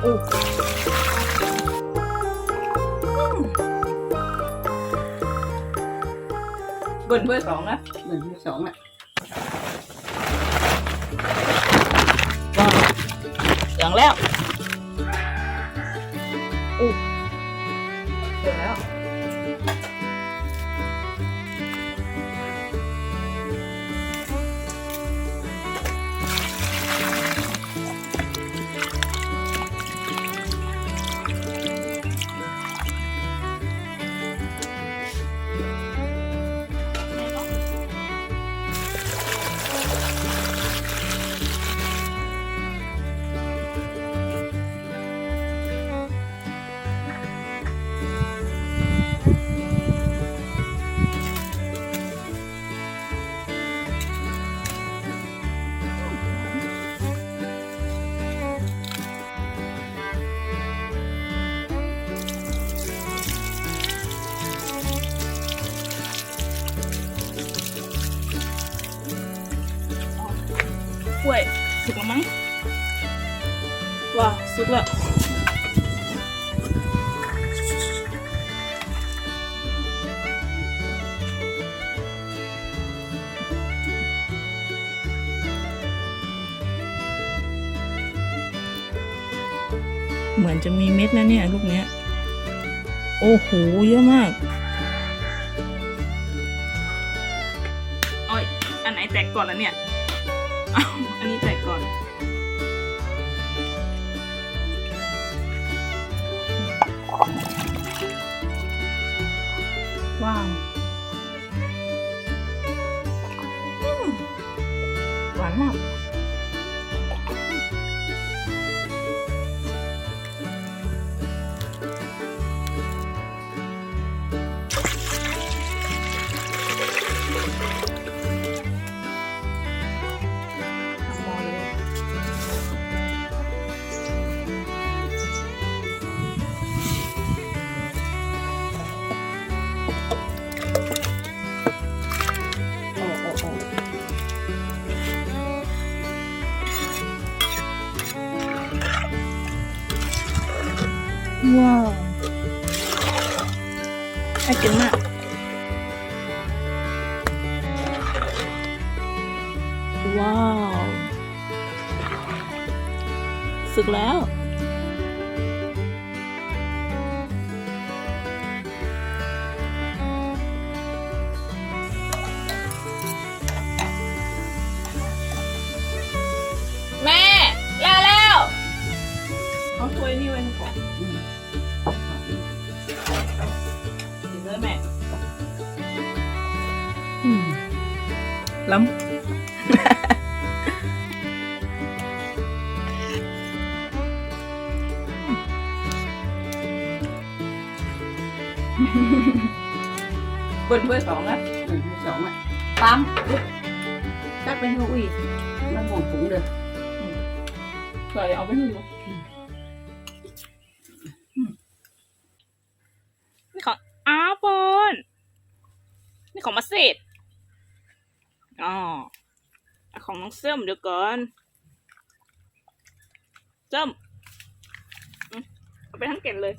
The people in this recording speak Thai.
โอ้เบิ้ลเบอร์สองนะเหมือนที่สองอะว้าวเสียงแล้วโอ้เสียงแล้ว กล้วยสุกแล้วมั้งว้าวสุกแล้วเหมือนจะมีเม็ดนะเนี่ย ลูกเนี้ย โอ้โห เยอะมากโอ้ยอันไหนแตกก่อนแล้วเนี่ย อ้าวอันนี้ใส่ก่อน ว้าวหวานมาก ว้าวน่ากินมากว้าว สึกแล้ว เอาถ้วยนี่ไว้ก่อนกินเลยแม่อืมล้ำเบิ้ลเบอร์สองนะเหมือนที่สองอะปั๊มจักเป็นหูอีกมันหมองถุงเลยเคยเอาไปให้ดูนี่ นี่ของมาเสดอ๋อของน้องเซิมเดี๋ยวก่อนเซิมอืมเอาไปทั้งเกล็ดเลย